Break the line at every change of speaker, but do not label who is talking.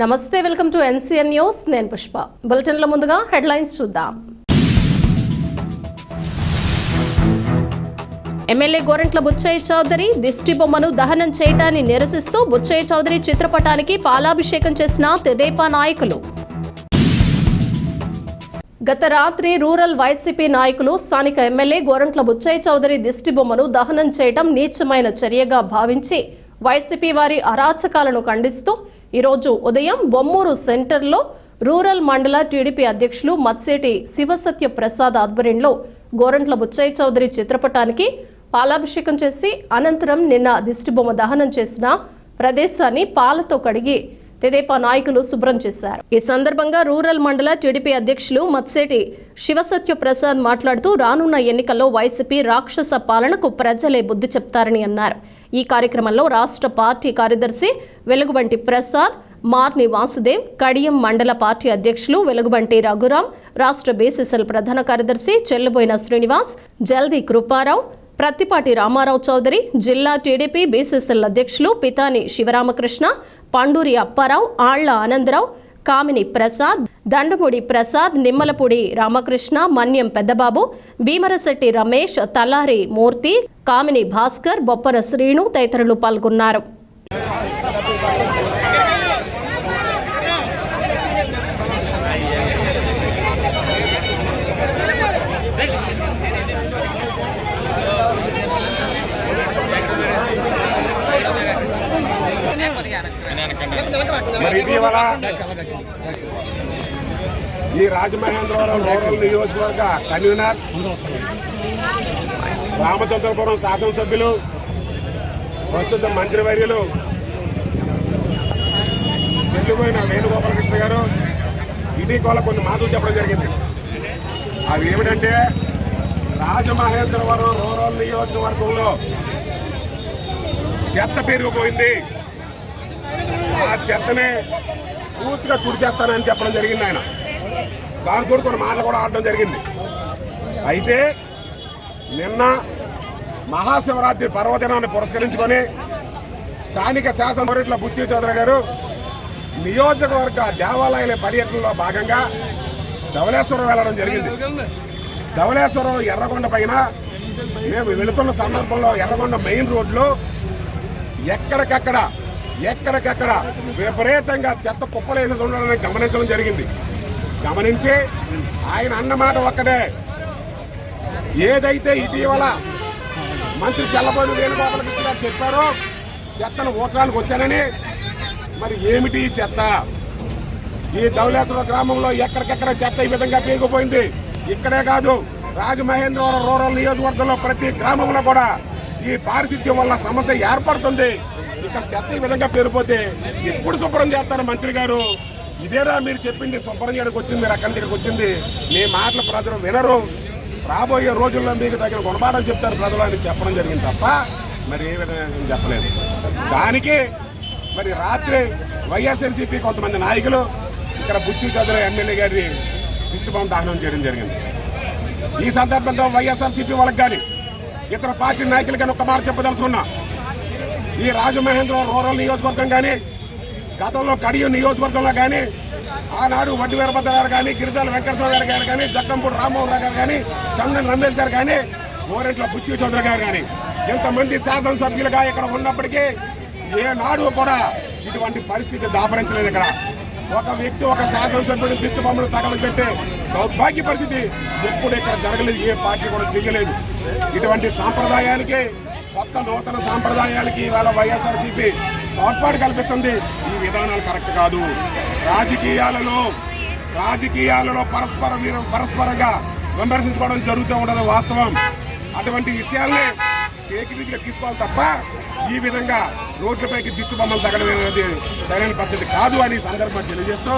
నమస్తే welcome to NCN news. నేను పుష్ప. బులెటిన్ల ముందుగా హెడ్లైన్స్ చూద్దాం. ఎమ్మెల్యే గోరంట్ల బుచ్చయ్య చౌదరి దిష్టి బొమ్మను దహనం చేయటాన్ని నిరసిస్తూ బుచ్చయ్య చౌదరి చిత్రపటానికి పాలాభిషేకం చేసిన తెదేపా నాయకులు. గత రాత్రి రూరల్ వైసీపీ నాయకులు స్థానిక ఎమ్మెల్యే గోరంట్ల బుచ్చయ్య చౌదరి దిష్టి బొమ్మను దహనం చేయటం నీచమైన చర్యగా భావించి వైసీపీ వారి అరాచకాలను ఖండిస్తూ ఈరోజు ఉదయం బొమ్మూరు సెంటర్లో రూరల్ మండల టీడీపీ అధ్యక్షులు మత్సేటి శివసత్య ప్రసాద్ ఆధ్వర్యంలో గోరంట్ల బుచ్చయ్య చౌదరి చిత్రపటానికి పాలాభిషేకం చేసి అనంతరం నిన్న దిష్టిబొమ్మ దహనం చేసిన ప్రదేశాన్ని పాలతో కడిగి తెదేపా నాయకులు శుభ్రం చేశారు. ఈ సందర్భంగా రూరల్ మండల టీడీపీ అధ్యక్షులు మత్సేటి శివసత్య ప్రసాద్ మాట్లాడుతూ రానున్న ఎన్నికల్లో వైసీపీ రాక్షస పాలనకు ప్రజలే బుద్ధి చెప్తారని అన్నారు. ఈ కార్యక్రమంలో రాష్ట్ర పార్టీ కార్యదర్శి వెలుగుబంటి ప్రసాద్ మార్ని వాసుదేవ్ కడియం మండల పార్టీ అధ్యక్షులు వెలుగుబంటి రఘురాం రాష్ట్ర బీసీసీఎల్ ప్రధాన కార్యదర్శి చెల్లుబోయిన శ్రీనివాస్ జల్దీ కృపారావు ప్రత్తిపాటి రామారావు చౌదరి జిల్లా టీడీపీ బీసీసీఎల్ అధ్యక్షులు పితాని శివరామకృష్ణ పండూరి అప్పారావు ఆళ్ళ ఆనందరావు కామిని ప్రసాద్ దండమూడి ప్రసాద్ నిమ్మలపూడి రామకృష్ణ మన్యం పెద్దబాబు భీమరశెట్టి రమేష్ తల్లారి మూర్తి కామిని భాస్కర్ బొప్పన శ్రీను తదితరులు పాల్గొన్నారు.
మరి ఇటీవల ఈ రాజమహేంద్రవరం రూరల్ నియోజకవర్గ కన్వీనర్ రామచంద్రపురం శాసనసభ్యులు ప్రస్తుత మంత్రివర్యులు చెల్లిపోయిన వేణుగోపాలకృష్ణ గారు ఇటీవల కొన్ని మాటలు చెప్పడం జరిగింది. అవి ఏమిటంటే రాజమహేంద్రవరం రూరల్ నియోజకవర్గంలో చెత్త పెరిగిపోయింది. ఆ చెత్తనే పూర్తిగా తుడిచేస్తానని చెప్పడం జరిగింది ఆయన. దానితో కొన్ని మాటలు కూడా ఆడడం జరిగింది. అయితే నిన్న మహాశివరాత్రి పర్వదినాన్ని పురస్కరించుకొని స్థానిక శాసన శాసనసభ్యుల బుచ్చి చౌదరి గారు నియోజకవర్గ దేవాలయాల పర్యటనలో భాగంగా ధవళేశ్వరం వెళ్ళడం జరిగింది. ధవళేశ్వరం ఎర్రగొండ పైన మేము వెళుతున్న సందర్భంలో ఎర్రగొండ మెయిన్ రోడ్లో ఎక్కడికక్కడ ఎక్కడికక్కడ విపరీతంగా చెత్త కుప్పలు వేసేసి గమనించడం జరిగింది. గమనించి ఆయన అన్నమాట ఒక్కడే ఏదైతే ఇటీవల మంత్రి చల్లబోడు వేణుగోపాల కృష్ణ గారు చెప్పారో చెత్తను ఊచడానికి వచ్చానని మరి ఏమిటి చెత్త? ఈ ధవలేశ్వర గ్రామంలో ఎక్కడికెక్కడ చెత్త ఈ విధంగా పేరుకుపోయింది ఇక్కడే కాదు రాజమహేంద్రవరం రూరల్ నియోజకవర్గంలో ప్రతి గ్రామంలో కూడా ఈ పారిశుద్ధ్యం వల్ల సమస్య ఏర్పడుతుంది. ఇక్కడ చెత్త ఈ విధంగా పేరుపోతే ఎప్పుడు శుభ్రం చేస్తారు మంత్రి గారు? ఇదేనా మీరు చెప్పింది శుభ్రం చేయడానికి వచ్చింది మీరు అక్కడి ఇక్కడికి వచ్చింది. మీ మాటలు ప్రజలు వినరు. రాబోయే రోజుల్లో మీకు తగిన గుణపాఠం చెప్తారు ప్రజలు అని చెప్పడం జరిగింది తప్ప మరి ఏ విధంగా నేను చెప్పలేదు. దానికి మరి రాత్రి వైఎస్ఆర్సీపీ కొంతమంది నాయకులు ఇక్కడ బుచ్చి చదువు ఎమ్మెల్యే గారి ఇష్టభావం దహనం చేయడం జరిగింది. ఈ సందర్భంగా వైఎస్ఆర్సీపీ వాళ్ళకి కానీ ఇతర పార్టీ నాయకులు కానీ ఒక మాట చెప్పదలుచుకున్నా ఈ రాజమహేంద్ర రూరల్ నియోజకవర్గం కానీ గతంలో కడియం నియోజకవర్గంలో కానీ ఆనాడు వడ్డీ వీరభద్ర గారు కానీ గిరిజాల వెంకటేశ్వర గారు గారు కానీ జగ్గంపూడి రామ్మోహన్ రావు గారు కానీ చందన్ రమేష్ గారు కానీ గోరెంట్ల బుచ్చి చౌదరి గారు కానీ ఇంతమంది శాసనసభ్యులుగా ఇక్కడ ఉన్నప్పటికీ ఏనాడు కూడా ఇటువంటి పరిస్థితి దాపరించలేదు ఇక్కడ. ఒక వ్యక్తి ఒక శాసనసభ్యుడు దిష్టి బొమ్మను తగలబెట్టే దౌర్భాగ్య పరిస్థితి ఎప్పుడు ఇక్కడ జరగలేదు ఏ పార్టీ కూడా చేయలేదు ఇటువంటి సాంప్రదాయానికి కొత్త నూతన సాంప్రదాయాలకి ఇవాళ వైఎస్ఆర్సీపీ తోడ్పాటు కల్పిస్తుంది. ఈ విధానాలు కరెక్ట్ కాదు. రాజకీయాలలో రాజకీయాలలో పరస్పర పరస్పరంగా విమర్శించుకోవడం జరుగుతూ ఉండదు వాస్తవం. అటువంటి విషయాల్ని ఏకరీతిగా తీసుకోవాలి తప్ప ఈ విధంగా రోడ్లపైకి దిష్టి బొమ్మలు తగలడం అనేది సరైన పద్ధతి కాదు అని సందర్భం తెలియజేస్తూ